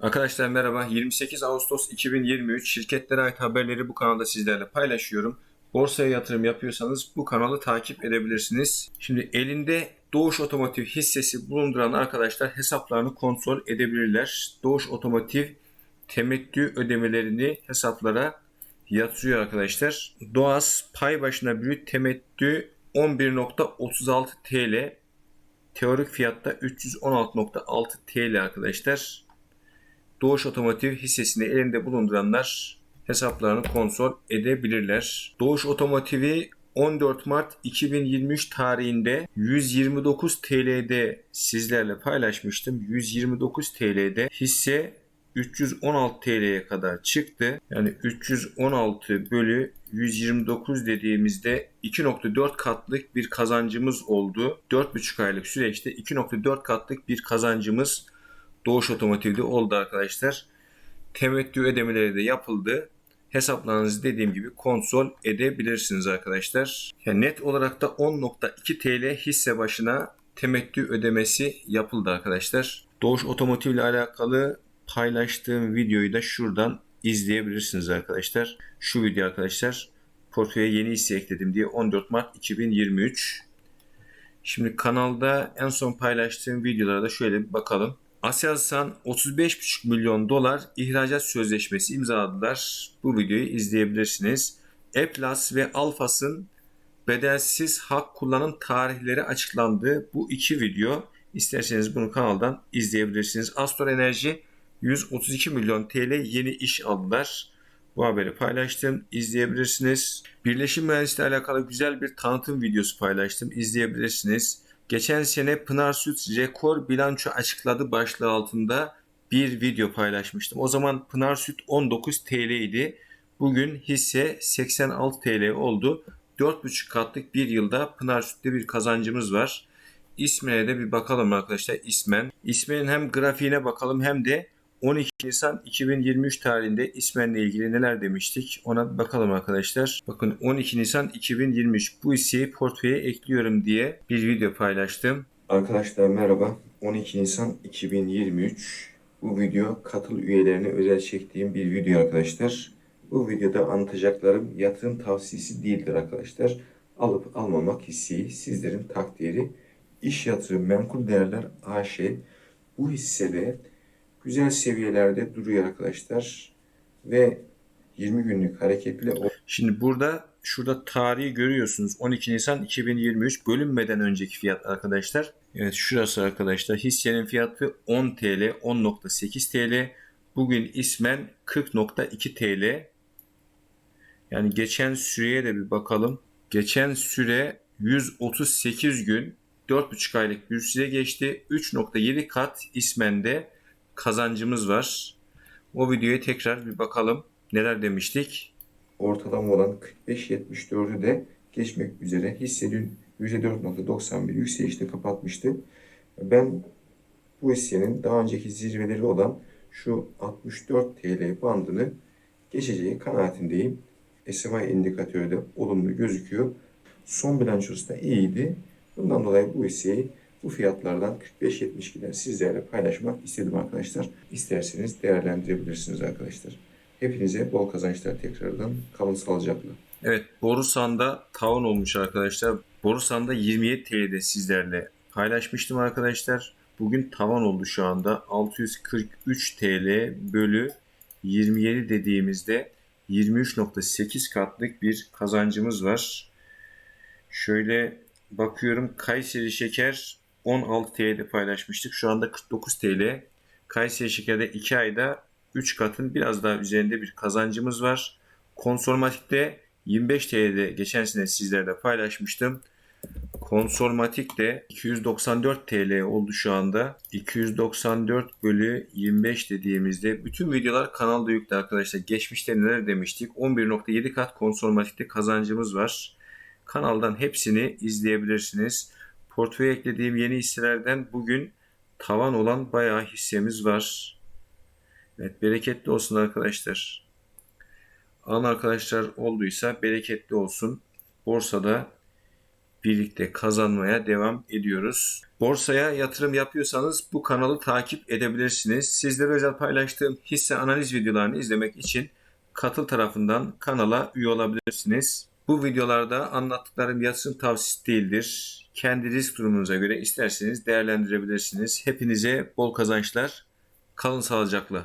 Arkadaşlar merhaba. 28 Ağustos 2023 şirketlere ait haberleri bu kanalda sizlerle paylaşıyorum. Borsaya yatırım yapıyorsanız bu kanalı takip edebilirsiniz. Şimdi elinde Doğuş Otomotiv hissesi bulunduran arkadaşlar hesaplarını kontrol edebilirler. Doğuş Otomotiv temettü ödemelerini hesaplara yatırıyor arkadaşlar. Doğas pay başına brüt temettü 11.36 TL. Teorik fiyatta 316.6 TL arkadaşlar. Doğuş Otomotiv hissesini elinde bulunduranlar hesaplarını kontrol edebilirler. Doğuş Otomotiv'i 14 Mart 2023 tarihinde 129 TL'de sizlerle paylaşmıştım. 129 TL'de hisse 316 TL'ye kadar çıktı. Yani 316 bölü 129 dediğimizde 2.4 katlık bir kazancımız oldu. 4,5 aylık süreçte 2.4 katlık bir kazancımız Doğuş Otomotiv'de oldu arkadaşlar. Temettü ödemeleri de yapıldı. Hesaplarınızı dediğim gibi kontrol edebilirsiniz arkadaşlar. Yani net olarak da 10.2 TL hisse başına temettü ödemesi yapıldı arkadaşlar. Doğuş Otomotiv ile alakalı paylaştığım videoyu da şuradan izleyebilirsiniz arkadaşlar. Şu video arkadaşlar portföye yeni hisse ekledim diye 14 Mart 2023. Şimdi kanalda en son paylaştığım videolara da şöyle bir bakalım. Aselsan 35,5 milyon dolar ihracat sözleşmesi imzaladılar. Bu videoyu izleyebilirsiniz. Eplas ve Alfas'ın bedelsiz hak kullanım tarihleri açıklandı. Bu iki video isterseniz bunu kanaldan izleyebilirsiniz. Astor Enerji 132 milyon TL yeni iş aldılar. Bu haberi paylaştım. İzleyebilirsiniz. Birleşim mühendisliği alakalı güzel bir tanıtım videosu paylaştım. İzleyebilirsiniz. Geçen sene Pınar Süt rekor bilanço açıkladı başlığı altında bir video paylaşmıştım. O zaman Pınar Süt 19 TL idi. Bugün hisse 86 TL oldu. 4,5 katlık bir yılda Pınar Süt'te bir kazancımız var. İsmen'e de bir bakalım arkadaşlar. İsmen. İsmen'in hem grafiğine bakalım hem de 12 Nisan 2023 tarihinde İsmen'le ilgili neler demiştik ona bakalım arkadaşlar. Bakın 12 Nisan 2023 bu hisseyi portföye ekliyorum diye bir video paylaştım. Arkadaşlar merhaba. 12 Nisan 2023 bu video katıl üyelerine özel çektiğim bir video arkadaşlar. Bu videoda anlatacaklarım yatırım tavsiyesi değildir arkadaşlar. Alıp almamak hisseyi sizlerin takdiri. İş yatırım menkul değerler AŞ bu hissede güzel seviyelerde duruyor arkadaşlar. Ve 20 günlük hareketli Şimdi burada şurada tarihi görüyorsunuz. 12 Nisan 2023 bölünmeden önceki fiyat arkadaşlar. Evet şurası arkadaşlar. Hissenin fiyatı 10 TL, 10.8 TL. Bugün ismen 40.2 TL. Yani geçen süreye de bir bakalım. Geçen süre 138 gün 4,5 aylık bir süre geçti. 3.7 kat ismende kazancımız var. O videoya tekrar bir bakalım. Neler demiştik? Ortalama olan 45-74'ü de geçmek üzere hisse dün %4.91 yükselişte kapatmıştı. Ben bu hissenin daha önceki zirveleri olan şu 64 TL bandını geçeceği kanaatindeyim. SMI indikatörü de olumlu gözüküyor. Son bilançosu da iyiydi. Bundan dolayı bu hisseyi bu fiyatlardan 45-72'den sizlerle paylaşmak istedim arkadaşlar. İsterseniz değerlendirebilirsiniz arkadaşlar. Hepinize bol kazançlar tekrardan. Kalın sağlıcakla. Evet Borusan'da tavan olmuş arkadaşlar. Borusan'da 27 TL'de sizlerle paylaşmıştım arkadaşlar. Bugün tavan oldu şu anda. 643 TL bölü 27 dediğimizde 23.8 katlık bir kazancımız var. Şöyle bakıyorum Kayseri Şeker 16 TL'de paylaşmıştık. Şu anda 49 TL. Kayseri Şeker'de 2 ayda 3 katın biraz daha üzerinde bir kazancımız var. Konsormatik'te 25 TL'de geçen sene sizlerle paylaşmıştım. Konsormatik de 294 TL oldu şu anda. 294 bölü 25 dediğimizde bütün videolar kanalda yüklü arkadaşlar. Geçmişte neler demiştik? 11.7 kat konsormatikte kazancımız var. Kanaldan hepsini izleyebilirsiniz. Portföye eklediğim yeni hisselerden bugün tavan olan bayağı hissemiz var. Evet bereketli olsun arkadaşlar. Alan arkadaşlar olduysa bereketli olsun. Borsada birlikte kazanmaya devam ediyoruz. Borsaya yatırım yapıyorsanız bu kanalı takip edebilirsiniz. Sizlere özel paylaştığım hisse analiz videolarını izlemek için katıl tarafından kanala üye olabilirsiniz. Bu videolarda anlattıklarım yatırım tavsiyesi değildir. Kendi risk durumunuza göre isterseniz değerlendirebilirsiniz. Hepinize bol kazançlar. Kalın sağlıcakla.